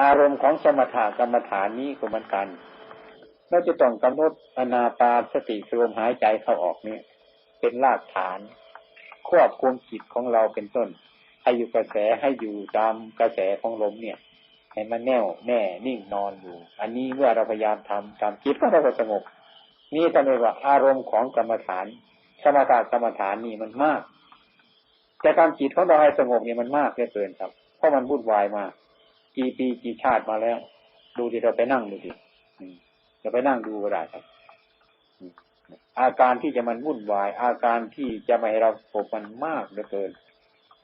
อารมณ์ของสมถะกรรมฐานนี้ก็เหมือนกันเราจะต้องกำหนดอนาปาสติลมหายใจเข้าออกนี่เป็นรากฐาน ควบคุมจิตของเราเป็นต้น ให้อยู่กระแสให้อยู่ตามกระแสของลมเนี่ยให้มันแน่วแน่นิ่งนอนอยู่ อันนี้เมื่อเราพยายามทำตามจิตก็เราก็สงบนี่ท่านเรียกว่าอารมณ์ของกรรมฐาน สมถะกรรมฐานนี่มันมาก แต่การจิตของเราให้สงบเนี่ยมันมากเหลือเกินครับ เพราะมันวุ่นวายมาก กี่ปีกี่ชาติมาแล้ว ดูที่เราไปนั่งดูดิจะไปนั่งดูก็ได้ครับ อาการที่จะมันวุ่นวาย อาการที่จะม่ให้เราสบมันมากเหลือเกิน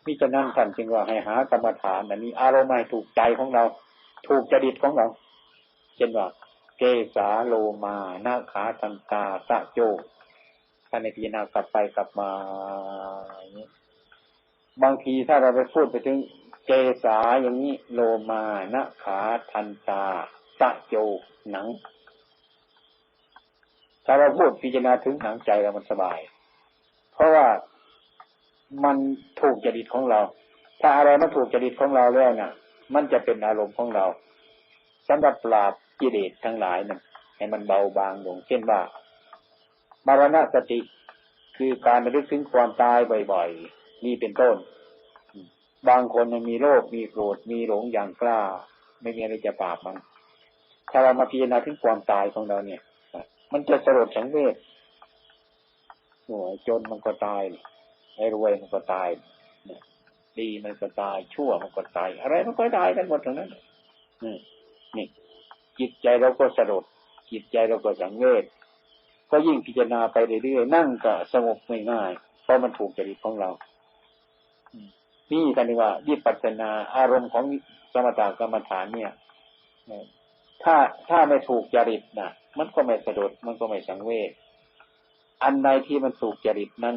มิฉะนั้นท่านจึงว่าให้หากรรมฐานอันนี้อารมณ์ให้ถูกใจของเรา ถูกจริตของเรา เช่นว่า เกสาโลมานาขาตันตาสะโจท่านในพิจารณากลับไปกลับมา บางทีถ้าเราไปพูดไปถึง เกสาอย่างนี้โลมานาขาทันตาสะโจหนัง ถ้าเราพูดพิจารณาถึงหนังใจเรามันสบาย เพราะว่ามันถูกจริตของเรา ถ้าอะไรมันถูกจริตของเราแล้วนะ่ะ มันจะเป็นอารมณ์ของเราสำหรับปราบกิเลสทั้งหลายนั่นให้มันเบาบางลงเช่นว่ามรณะสติคือการระลึกถึงความตายบ่อย ๆ นี่เป็นต้น บางคนมีโรคมีโกรธมีหลงอย่างกล้า ไม่มีอะไรจะปราบมัน ถ้าเรามาพิจารณาถึงความตายของเราเนี่ย มันจะสลดสังเวชโอ้ยจนมันก็ตายไอ้รวยมันก็ตายดีมันก็ตาย ชั่วมันก็ตาย อะไรมันก็ตายกันหมดทั้งนั้นนี่นี่จิตใจเราก็สลดจิตใจเราก็สังเวชก็ยิ่งพิจารณาไปเรื่อยๆนั่งก็สงบง่ายๆเพราะมันถูกจริตของเรา นี่กันดีว่าวิปัสสนาอารมณ์ของสมถกรรมฐานเนี่ยถ้าถ้าไม่ถูกจริตนะมันก็ไม่สะดุดมันก็ไม่สังเวชอันใดที่มันถูกจริตนั้น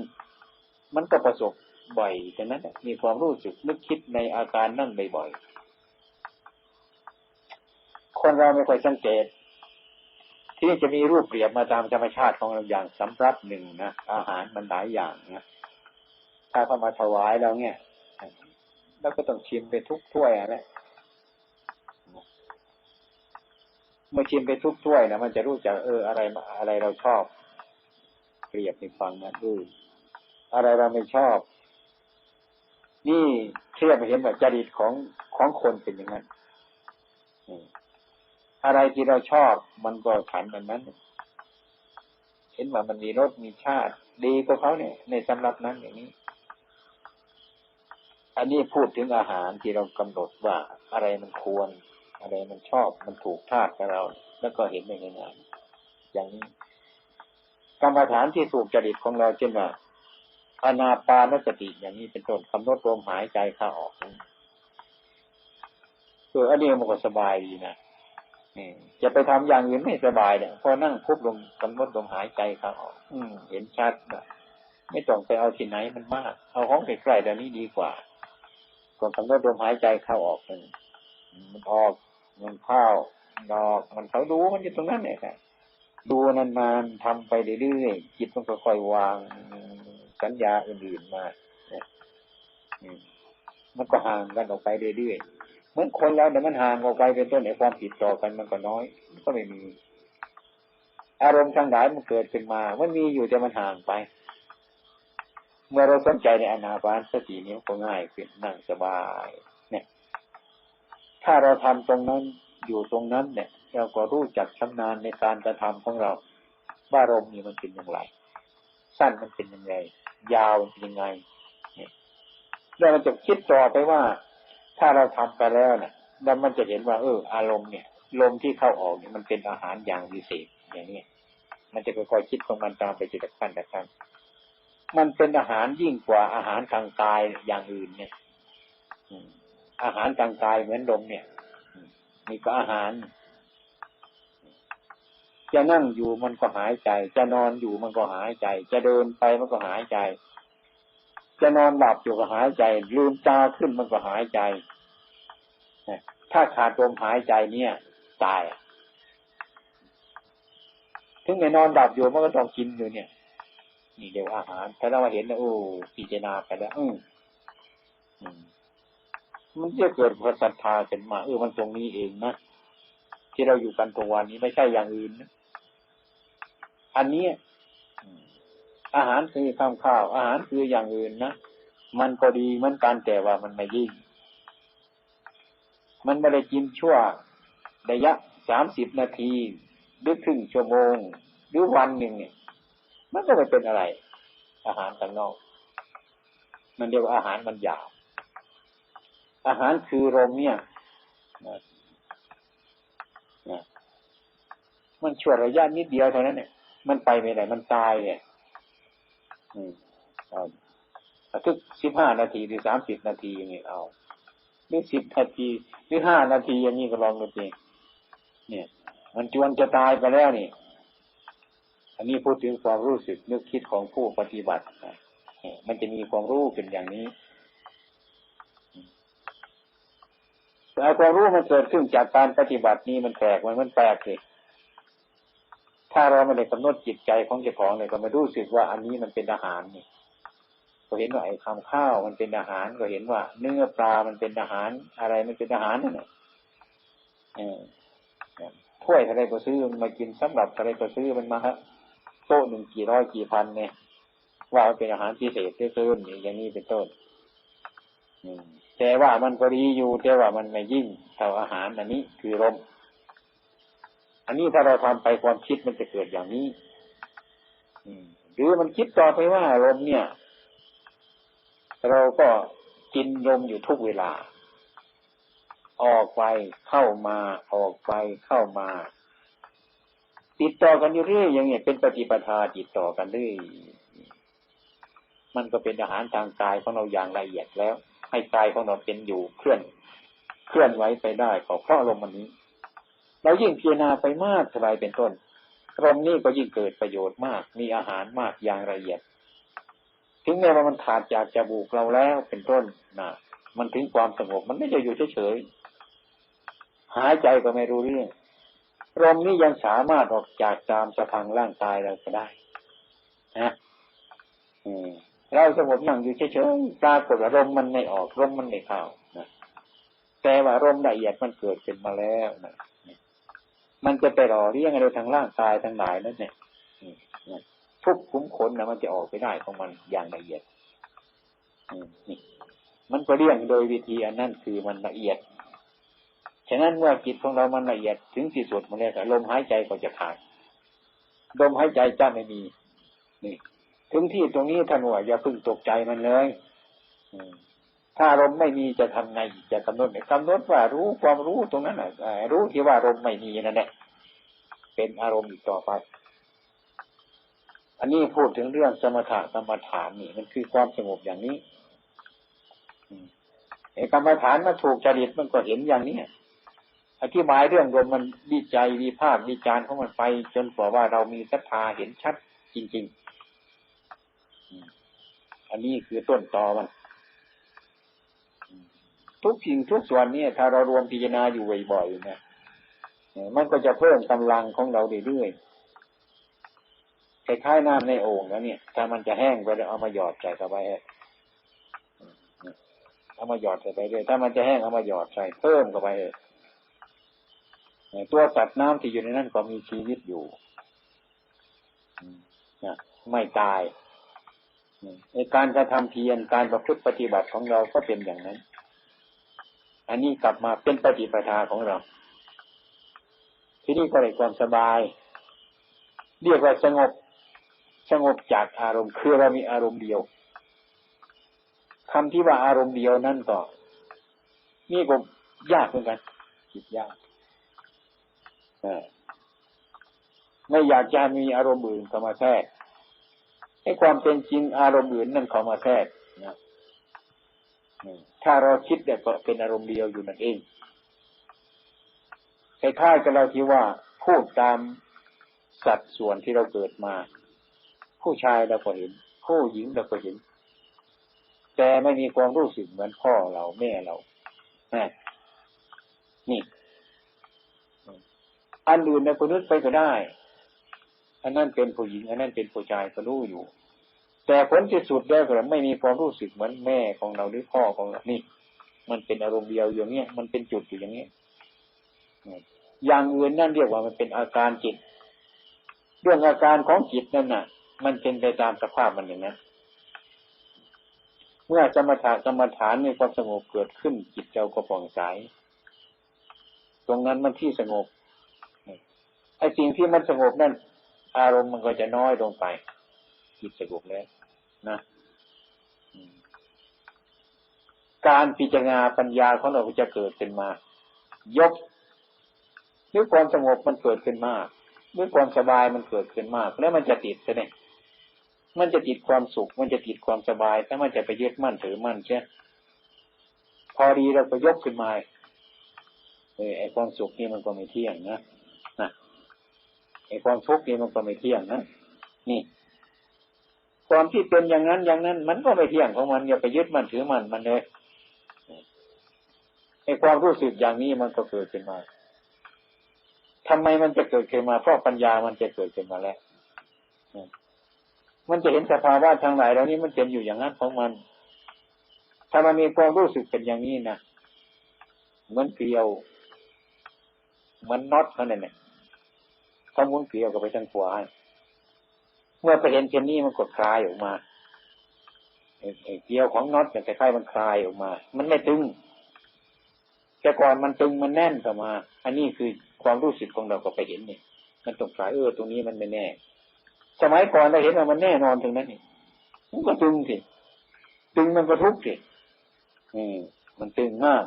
มันก็ประสบบ่อยฉะนั้นมีความรู้สึกนึกคิดในอาการนั่นบ่อยๆคนเราไม่ค่อยสังเกต ที่จะมีรูปเปรียบมาตามธรรมชาติของเราอย่างสำรับหนึ่งนะอาหารมันหลายอย่างนะถ้าเข้ามาถวายเราเนี่ย แล้วก็ต้องชิมไปทุกถ้วยอะไรเมื่อชิมไปทุกถ้วยนะมันจะรู้จักเอออะไรอะไรเราชอบ เปรียบในฟังนะดูอะไรเราไม่ชอบ นี่เทียบเห็นว่าจริตของของคนเป็นอย่างนั้นอะไรที่เราชอบมันก็ฉันแบบนั้น เห็นว่ามันมีรสมีชาติ ดีกว่าเขาเนี่ย ในสำหรับนั้นอย่างนี้ อันนี้พูดถึงอาหารที่เรากำหนดว่าอะไรมันควร อะไรมันชอบมันถูกธาตุกับเรา แล้วก็เห็นได้ง่ายๆอย่างนี้กรรมฐานที่ถูกจริตของเราเช่นว่าอนาปานสติอย่างนี้เป็นต้นกำหนดลมหายใจเข้าออกเอออันนี้มันก็สบายดีนะนี่จะไปทำอย่างอื่นไม่สบายเนี่ยพอนั่งคุบลมกำหนดลมหายใจเข้าออก อืมเห็นชัดนะไม่ต้องไปเอาที่ไหนมันมาก เอาของใกล้ๆเดี๋ยวนี้ดีกว่า ก่อนกำหนดลมหายใจเข้าออกมันออกมันเข้าดอกมันเขาดูมันอยู่ตรงนั้นเนี่ยครับดูนานๆทำไปเรื่อยๆจิตมันก็ค่อยวางสัญญาอื่นๆมาเนี่ยมันก็ห่างกันออกไปเรื่อยๆเหมือนคนเราเนี่ยมันห่างออกไปเป็นต้นในความผิดต่อกันมันก็น้อยก็ไม่มี อารมณ์ทั้งหลายมันเกิดขึ้นมา มันมีอยู่แต่มันห่างไป เมื่อเราสนใจในอนาปานสตินี้ก็ง่ายขึ้นนั่งสบาย เนี่ย ถ้าเราทำตรงนั้นอยู่ตรงนั้นเนี่ย เราก็รู้จักชำนาญในการกระทำของเรา ว่าลมนี่มันเป็นอย่างไร สั้นมันเป็นยังไง ยาวมันเป็นยังไงเนี่ยแล้วเราจะคิดต่อไปว่า ถ้าเราทำไปแล้วเนี่ยแล้วมันจะเห็นว่า เออ อารมณ์เนี่ยลมที่เข้าออกเนี่ยมันเป็นอาหารอย่างวิเศษอย่างนี้มันจะค่อยๆคิดของมันตามไปจิตขั้นแต่ขั้น มันเป็นอาหารยิ่งกว่าอาหารทางกายอย่างอื่นเนี่ยอาหารทางกายเหมือนลมเนี่ยนี่ก็อาหาร จะนั่งอยู่มันก็หายใจ จะนอนอยู่มันก็หายใจ จะเดินไปมันก็หายใจ จะนอนหลับอยู่ก็หายใจ ลืมตาขึ้นมันก็หายใจถ้าขาดลมหายใจเนี่ย ตายถึงไม่นอนดับอยู่มันก็ต้องกินอยู่เนี่ย นี่เดี๋ยวอาหาร ถ้าเราเห็นนะโอ้พิจารณาไปแล้วอืมมันจะเกิดความศรัทธาขึ้นมาเออมันตรงนี้เองนะที่เราอยู่กันตรงวันนี้ไม่ใช่อย่างอื่นนะอันนี้อาหารคือข้าวข้าว อาหารคืออย่างอื่นนะมันก็ดีเหมือนกันแต่ว่ามันไม่ยิ่ง มันไม่ได้กินชั่วระยะสามสิบนาทีหรือครึ่งชั่วโมง หรือวันหนึ่งเนี่ย มันก็ไม่เป็นอะไร อาหารข้างนอก มันเรียกว่าอาหารมันหยาบอาหารคือลมเนี่ยมันชั่วระยะนิดเดียวเท่านั้นเนี่ย มันไปไม่ได้มันตายเนี่ยอืมทุกสิบห้านาทีหรือสามสิบนาทีอย่างนี้เอาหรือสิบนาทีหรือห้านาทีอย่างนี้ก็ลองดูสิเนี่ย มันจวนจะตายไปแล้วนี่ อันนี้พูดถึงความรู้สึกนึกคิดของผู้ปฏิบัติมันจะมีความรู้เป็นอย่างนี้แต่ความรู้มันเกิดขึ้นจากการปฏิบัตินี้มันแปลกมันมันแปลกเลยถ้าเราไม่ได้กำหนดจิตใจของเจ้าของเลยก็ไม่รู้สึกว่าอันนี้มันเป็นอาหารนี่ก็เห็นว่าไอ้คำข้าวมันเป็นอาหารก็เห็นว่า เนื้อปลามันเป็นอาหาร อะไรมันเป็นอาหารนั่นแหละถ้วยอะไรก็ซื้อมันมากินสำหรับอะไรก็ซื้อมันมาฮะ โต๊ะหนึ่งกี่ร้อยกี่พันเนี่ยว่าเป็นอาหารพิเศษเกินอย่างนี้เป็นต้นแต่ว่ามันก็ดีอยู่แต่ว่ามันไม่ยิ่งเท่าอาหารอันนี้คือลมอันนี้ถ้าเราทำไปความคิดมันจะเกิดอย่างนี้อหรือมันคิดต่อไปว่าลมเนี่ย เราก็กินลมอยู่ทุกเวลา ออกไปเข้ามาออกไปเข้ามา ติดต่อกันอยู่เรื่อยอย่างเงี้ยเป็นปฏิปทาติดต่อกันเรื่อยมันก็เป็นอาหารทางกายของเราอย่างละเอียดแล้ว ให้กายของเราเป็นอยู่เคลื่อน เคลื่อนไว้ไปได้ขอเพราะลมมันนี้ เรายิ่งพิจารณาไปมากสบายเป็นต้นลมนี้ก็ยิ่งเกิดประโยชน์มาก มีอาหารมากอย่างละเอียด ถึงแม้ว่ามันขาดจากจมูกเราแล้วเป็นต้นนะมันถึงความสงบมันไม่จะอยู่เฉยๆหายใจก็ไม่รู้เรื่อง ลมนี้ยังสามารถออกจากตามสะพังร่างกายเราก็ได้นะเราสงบนั่งอยู่เฉยๆปรากฏว่าลมมันไม่ออกลมมันไม่เข้านะแต่ว่าลมละเอียดมันเกิดขึ้นมาแล้วนะมันจะไปหล่อเลี้ยงอะไรทางร่างกายทั้งหลายนั่นเนี่ยทุกคุ้มขนนะมันจะออกไปได้ของมันอย่างละเอียดนี่มันก็เลี้ยงโดยวิธีอันนั้นคือมันละเอียด ฉะนั้นเมื่อจิตของเรามันละเอียดถึงที่สุดมันเนี่ยลมหายใจก็จะขาดลมหายใจจะไม่มี นี่ ถึงที่ตรงนี้ท่านว่าอย่าพึ่งตกใจมันเลยถ้าลมไม่มีจะทำไงจะกำหนดกำหนดว่ารู้ความรู้ตรงนั้นอะรู้ที่ว่าลมไม่มีนั่นแหละเป็นอารมณ์อีกต่อไป อันนี้พูดถึงเรื่องสมถะกรรมฐานนี่ มันคือความสงบอย่างนี้ไอ้กรรมฐานมาถูกจริตมันก็เห็นอย่างนี้ อธิบายเรื่องลมมันวิจัยวิภาควิจารณ์ของมันไป จนกว่าว่าเรามีศรัทธาเห็นชัดจริง ๆ อันนี้คือต้นตอมัน ทุกสิ่งทุกส่วนนี่ถ้าเรารวมพิจารณาอยู่บ่อยๆเนะมันก็จะเพิ่มกำลังของเราเรื่อยๆคล้ายๆน้ำในโอ่งแล้วเนี่ย ถ้ามันจะแห้งไปเอามาหยอดใส่เข้าไปเอามาหยอดใส่ไปเลยถ้ามันจะแห้งเอามาหยอดใส่เพิ่มเข้าไปเลย ตัวสัตว์น้ำที่อยู่ในนั้นก็มีชีวิตอยู่ไม่ตายในการกระทำเพียรการประพฤติปฏิบัติของเราก็เป็นอย่างนั้น อันนี้กลับมาเป็นปฏิปทาของเรา ที่นี่ก็ได้ความสบาย เรียกว่าสงบ สงบจากอารมณ์คือเรามีอารมณ์เดียวคำที่ว่าอารมณ์เดียวนั่นก็นี่ก็ยากเหมือนกันคิดยาก ไม่อยากจะมีอารมณ์อื่นเข้ามาแทรกให้ความเป็นจริงอารมณ์อื่นนั่นเข้ามาแทรกนะถ้าเราคิดเนี่เป็นอารมณ์เดียวอยู่นั่นเองคล้ายๆกับเราที่ว่าพูดตามสัดส่วนที่เราเกิดมา ผู้ชายเราก็เห็น ผู้หญิงเราก็เห็น แต่ไม่มีความรู้สึกเหมือนพ่อเราแม่เรานี่ อันอื่นในคนนึกไปก็ได้ อันนั้นเป็นผู้หญิง อันนั้นเป็นผู้ชายก็รู้อยู่ แต่ผลที่สุดแล้วก็ไม่มีความรู้สึกเหมือนแม่ของเราหรือพ่อของเรานี่ มันเป็นอารมณ์เดียวอย่างเนี้ยมันเป็นจุดอยู่อย่างเนี้ยอย่างอื่นนั่นเรียกว่ามันเป็นอาการจิต เรื่องอาการของจิตนั่นน่ะ มันเป็นไปตามสภาพมันอย่างนั้นเมื่อสมถะกรรมฐานมีความสงบเกิดขึ้นจิตเราก็ผ่องใส ตรงนั้นมันที่สงบ ไอ้สิ่งที่มันสงบนั่น อารมณ์มันก็จะน้อยลงไปจิตสงบแล้วนะการพิจารณาปัญญาของเราจะเกิดขึ้นมา ยกหรือความสงบมันเกิดขึ้นมากหรือความสบายมันเกิดขึ้นมาก แล้วมันจะติดใช่ไหมมันจะติดความสุข มันจะติดความสบายถ้ามันจะไปยึดมั่นถือมั่นใช่พอดีเราก็ยกขึ้นมาเออไอความสุขนี่มันก็ไม่เที่ยงนะ ความทุกข์นี่มันก็ไม่เที่ยงนะนี่ ความที่เป็นอย่างนั้นอย่างนั้น มันก็ไม่เที่ยงของมันอย่าไปยึดมันถือมันมันเลยไอความรู้สึกอย่างนี้มันก็เกิดขึ้นมาทำไมมันจะเกิดขึ้นมา เพราะปัญญามันจะเกิดขึ้นมาแล้ว มันจะเห็นสภาวะทางไหลายเหล่านี้มันเป็นอยู่อย่างนั้นของมัน ถ้ามันมีความรู้สึกเป็นอย่างนี้นะเหมือนเกลียวเหมือนน็อตเท่านั้นเนี่ย เขามุนเกลียวกับไปทางขวาเมื่อไปเห็นเช่นนี้มันกดคลายออกมาเกลียวของน็อตเนี่ยคล้ายๆมันคลายออกมา มันไม่ตึง แต่ก่อนมันตึงมันแน่นเข้ามา อันนี้คือความรู้สึกของเราก็ไปเห็นเนี่ย มันตกคลายเออตรงนี้มันไม่แน่ สมัยก่อนเราเห็นว่ามันแน่นอนถึงนั้นนี่มันก็ตึงสิตึงมันก็ทุกข์สิอืมมันตึงมาก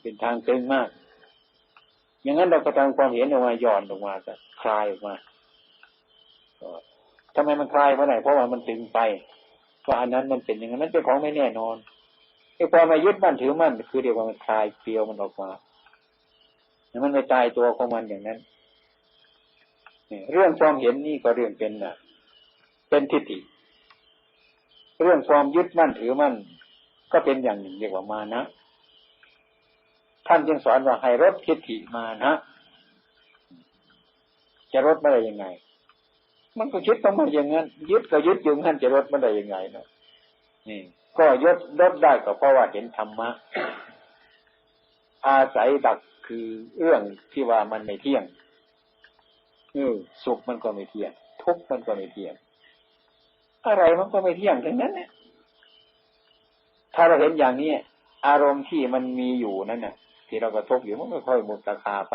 เป็นทางตึงมาก อย่างนั้นเราก็ทำความเห็นออกมาย่อนออกมาจะคลายออกมาทำไมมันคลายเพราะไหนเพราะว่ามันตึงไปว่าอันนั้นมันเป็นอย่างนั้นมันเป็นของไม่แน่นอนไอ้ความมายึดมั่นถือมั่นคือเดียวว่ามันคลายเปลียวมันออกมามันไม่ตายตัวของมันอย่างนั้นเรื่องความเห็นนี่ก็เรื่องเป็นนะเป็นทิฏฐิเรื่องความยึดมั่นถือมั่นก็เป็นอย่างหนึ่งเรียกว่ามานะ ท่านจึงสอนว่าให้ลดทิฏฐิมานะ จะลดไม่ได้ยังไง มันก็คิดต้องมาอย่างนั้นยึดก็ยึดอยู่งั้นจะลดไม่ได้ยังไงเนาะนี่ ก็ยดลดได้ก็เพราะว่าเห็นธรรมะอาศัยดักคือเรื่องที่ว่ามันไม่เที่ยงเออสุขมันก็ไม่เที่ยง ทุกข์มันก็ไม่เที่ยง อะไรมันก็ไม่เที่ยงทั้งนั้นเนี่ยถ้าเราเห็นอย่างนี้อารมณ์ที่มันมีอยู่นั่นน่ะ ที่เรากระทบอยู่มันก็ค่อยหมดราคาไป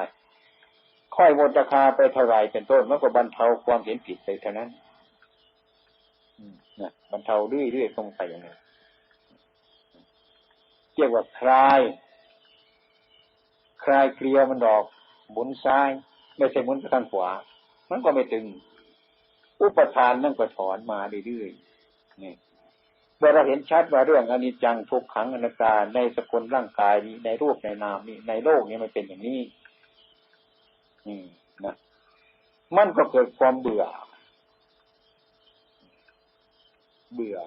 ค่อยหมดราคาไปเท่าไรเป็นต้นมันก็บรรเทาความเห็นผิดไปเท่านั้นนะบรรเทาเรื่อยๆตรงไปอย่างนี้เรียกว่าคลาย คลายเกลียวมันดอกหมุนซ้าย ไม่ใช่หมุนไปทางขวา มันก็ไม่ตึง อุปทานนั่นก็ถอนมาเรื่อยๆนี่ เมื่อเราเห็นชัดว่าเรื่องอนิจจังทุกขังอนัตตาในสกุลร่างกายนี้ในรูปในนามนี้ในโลกนี้มันเป็นอย่างนี้ อืมนะมันก็เกิดความเบื่อ เบื่อ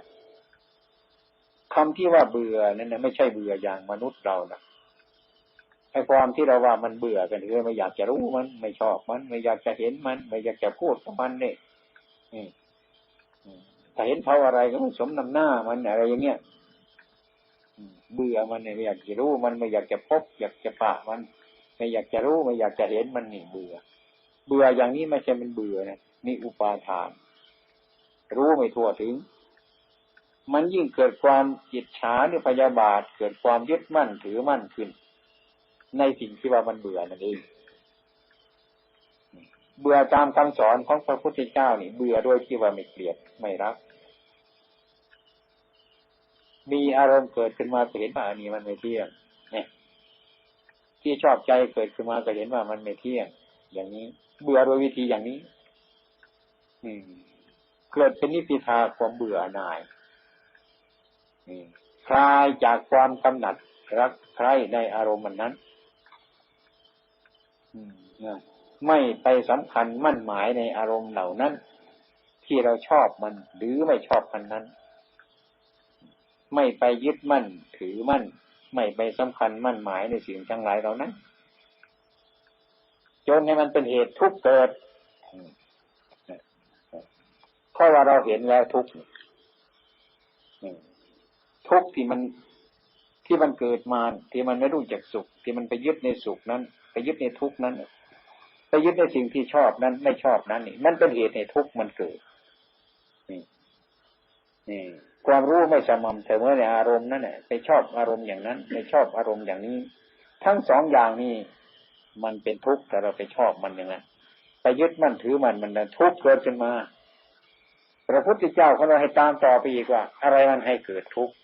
คำที่ว่าเบื่อนั่นนะไม่ใช่เบื่ออย่างมนุษย์เรานะไอ้ความที่เราว่ามันเบื่อกันคือไม่อยากจะรู้มัน ไม่ชอบมัน ไม่อยากจะเห็นมัน ไม่อยากจะพูดกับมันเนี่ย ถ้าเห็นเขาอะไรก็ไม่สมนำหน้ามันอะไรอย่างเงี้ยเบื่อมันเนี่ยไม่อยากจะรู้มันไม่อยากจะพบ อยากจะปะมัน ไม่อยากจะรู้ไม่อยากจะเห็นมันนี่เบื่อ เบื่ออย่างนี้ไม่ใช่มันเบื่อนะนี่อุปาทาน รู้ไม่ทั่วถึง มันยิ่งเกิดความจิตฉาหรือพยาบาท เกิดความยึดมั่นถือมั่นขึ้น ในสิ่งที่ว่ามันเบื่อนั่นเอง เบื่อตามคำสอนของพระพุทธเจ้านี่ เบื่อด้วยที่ว่าไม่เกลียดไม่รัก มีอารมณ์เกิดขึ้นมาก็เห็นว่าอันนี้มันไม่เที่ยงเนี่ยที่ชอบใจเกิดขึ้นมาก็เห็นว่ามันไม่เที่ยง อย่างนี้ เบื่อโดยวิธีอย่างนี้ อืม เกิดเป็นนิพพิทาความเบื่อหน่ายคลายจากความกำหนัดรักใคร่ในอารมณ์มันั้น ไม่ไปสำคัญมั่นหมายในอารมณ์เหล่านั้น ที่เราชอบมันหรือไม่ชอบมันนั้น ไม่ไปยึดมั่นถือมั่น ไม่ไปสำคัญมั่นหมายในสิ่งทั้งหลายเหล่านั้นจนให้มันเป็นเหตุทุกเกิดเพราะว่าเราเห็นแล้วทุกทุกที่มันที่มันเกิดมาที่มันไม่รู้จักสุข ที่มันไปยึดในสุขนั้น ไปยึดในทุกนั้น ไปยึดในสิ่งที่ชอบนั้น ไม่ชอบนั้นนี่มันเป็นเหตุในทุกข์มันเกิด นี่นี่ความรู้ไม่สม่ำเสมอในอารมณ์นั่นแหละไปชอบอารมณ์อย่างนั้นไปชอบอารมณ์อย่างนี้ ทั้งสองอย่างนี้มันเป็นทุกข์แต่เราไปชอบมันอย่างนั้นไปยึดมั่นถือมันมันทุกข์เกิดขึ้นมาพระพุทธเจ้าเขาเราให้ตามต่อไปอีกว่า อะไรมันให้เกิดทุกข์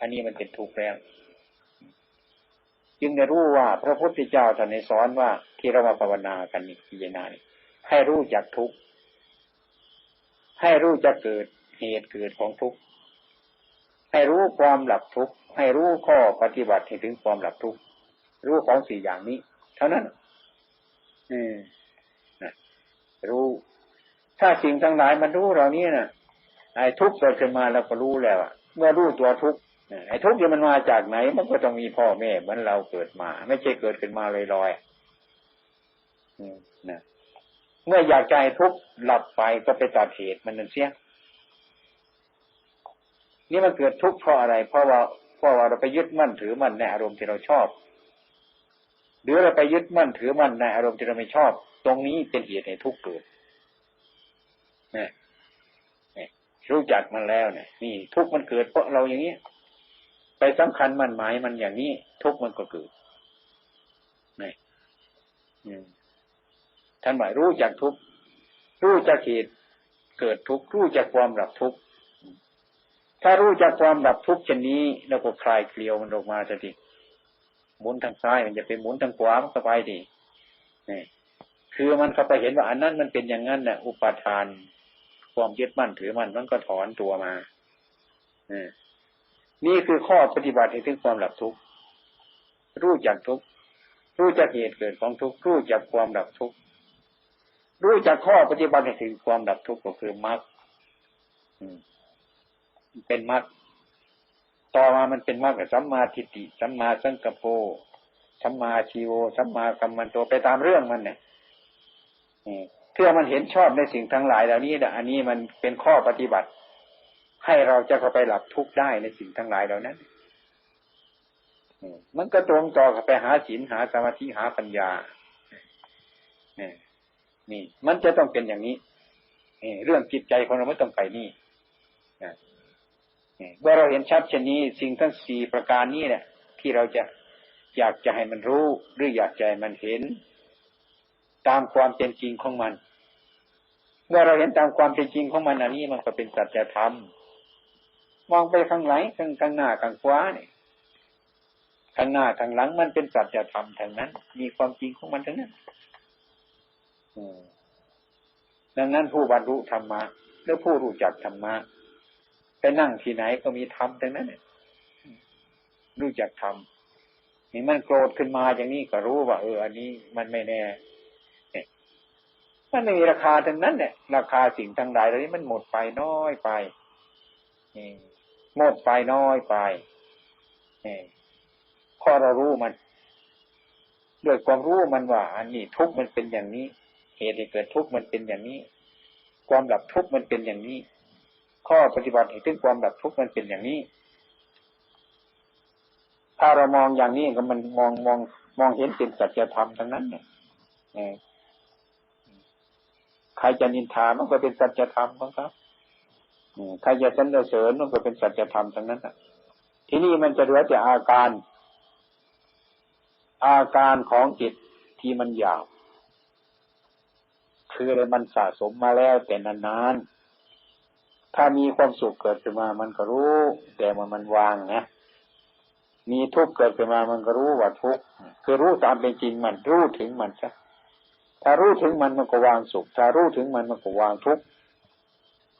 อันนี้มันเป็นทุกข์แล้ว จึงได้รู้ว่าพระพุทธเจ้าท่านในสอนว่าที่เรามาภาวนากันนี่พิจารณาให้รู้จักทุกข์ให้รู้จักเกิดเหตุเกิดของทุกข์ให้รู้ความหลับทุกข์ให้รู้ข้อปฏิบัติให้ถึงความหลับทุกข์รู้ของสี่อย่างนี้ เท่านั้นอืมนะรู้ ถ้าสิ่งทั้งหลายมันรู้เรานี้นะไอ้ทุกข์เกิดขึ้นมาเราก็รู้แล้วอะเมื่อรู้ตัวทุกข์ ไอ้ทุกข์ที่มันมาจากไหน มันก็ต้องมีพ่อแม่เหมือนเราเกิดมา ไม่ใช่เกิดขึ้นมาลอยๆนะเมื่ออยากใจทุกข์หลับไปก็ไปตัดเหตุมันนั่นเสียนี่มันเกิดทุกข์เพราะอะไร เพราะว่าเพราะว่าเราไปยึดมั่นถือมั่นในอารมณ์ที่เราชอบ หรือเราไปยึดมั่นถือมั่นในอารมณ์ที่เราไม่ชอบ ตรงนี้เป็นเหตุให้ทุกข์เกิดเนี่ยรู้จักมันแล้วเนี่ยนี่ทุกข์มันเกิดเพราะเราอย่างนี้ ไปสำคัญมันหมายมันอย่างนี้ ทุกมันก็เกิดนี่ท่านหมายรู้จักทุกรู้จักเหตุเกิดทุกรู้จักความหลับทุกถ้ารู้จักความดับทุกข์เช่นนี้เราก็คลายเกลียวมันออกมาจะดีหมุนทางซ้ายมันจะไปหมุนทางขวามันก็ไปดีนี่คือมันเข้าไปเห็นว่าอันนั้นมันเป็นอย่างนั้นน่ะอุปาทาน ความยึดมั่นถือมันมันก็ถอนตัวมานี่ นี่คือข้อปฏิบัติให้ถึงความดับทุกข์รู้จักทุกข์รู้จักเหตุเกิดของทุกข์รู้จักความดับทุกข์รู้จักข้อปฏิบัติให้ถึงความดับทุกข์ก็คือมรรคเป็นมรรคต่อมามันเป็นมรรคสัมมาทิฏฐิสัมมาสังกปรสัมมาชีโวสัมมากัมมันโตไปตามเรื่องมันเนี่ยเพื่อมันเห็นชอบในสิ่งทั้งหลายเหล่านี้นะอันนี้มันเป็นข้อปฏิบัติ ให้เราจะเข้าไปหลับทุกข์ได้ในสิ่งทั้งหลายเหล่านั้นมันก็ตรงต่อกับไปหาศีลหาสมาธิหาปัญญานี่ มันจะต้องเป็นอย่างนี้เรื่องจิตใจของเราไม่ต้องไปนี่เมื่อเราเห็นชัดเช่นนี้ สิ่งทั้งสี่ประการนี้เนี่ย ที่เราจะอยากจะให้มันรู้ หรืออยากจะให้มันเห็น ตามความเป็นจริงของมัน เมื่อเราเห็นตามความเป็นจริงของมันอันนี้มันก็เป็นสัจธรรม มองไปข้างหลังข้างข้างหน้าข้างขวาเนี่ยข้างหน้าข้างหลังมันเป็นสัจธรรมทั้งนั้น มีความจริงของมันทั้งนั้นดังนั้นผู้บรรลุธรรมะหรือผู้รู้จักธรรมะไปนั่งที่ไหนก็มีธรรมตรงนั้นเนี่ยรู้จักธรรมนี่มันโกรธขึ้นมาอย่างนี้ก็รู้ว่าเอออันนี้มันไม่แน่มันไม่มีราคาทั้งนั้นเนี่ยราคาสิ่งทั้งหลายเหล่านี้มันหมดไปน้อยไป หมดไปน้อยไปพอเรารู้มันด้วยความรู้มันว่า อันนี้ทุกมันเป็นอย่างนี้ เหตุที่เกิดทุกมันเป็นอย่างนี้ ความดับทุกมันเป็นอย่างนี้ ข้อปฏิบัติถึงความดับทุกมันเป็นอย่างนี้ ถ้าเรามองอย่างนี้ก็มันมองมองมองเห็นเป็นสัจธรรมทั้งนั้นเนี่ยใครจะนินทามันก็เป็นสัจธรรมของเขา ใครจะสรรเสริญมันก็เป็นสัจธรรมทั้งนั้นที่นี้มันจะเหลือแต่อาการ อาการของจิตที่มันยาว คืออะไรมันสะสมมาแล้วแต่นานๆ ถ้ามีความสุขเกิดขึ้นมา มันก็รู้ แต่มันมันวางนะมีทุกข์เกิดขึ้นมา มันก็รู้ว่าทุกข์คือรู้ตามเป็นจริงมันรู้ถึงมันซะถ้ารู้ถึงมันมันก็วางสุข ถ้ารู้ถึงมันมันก็วางทุกข์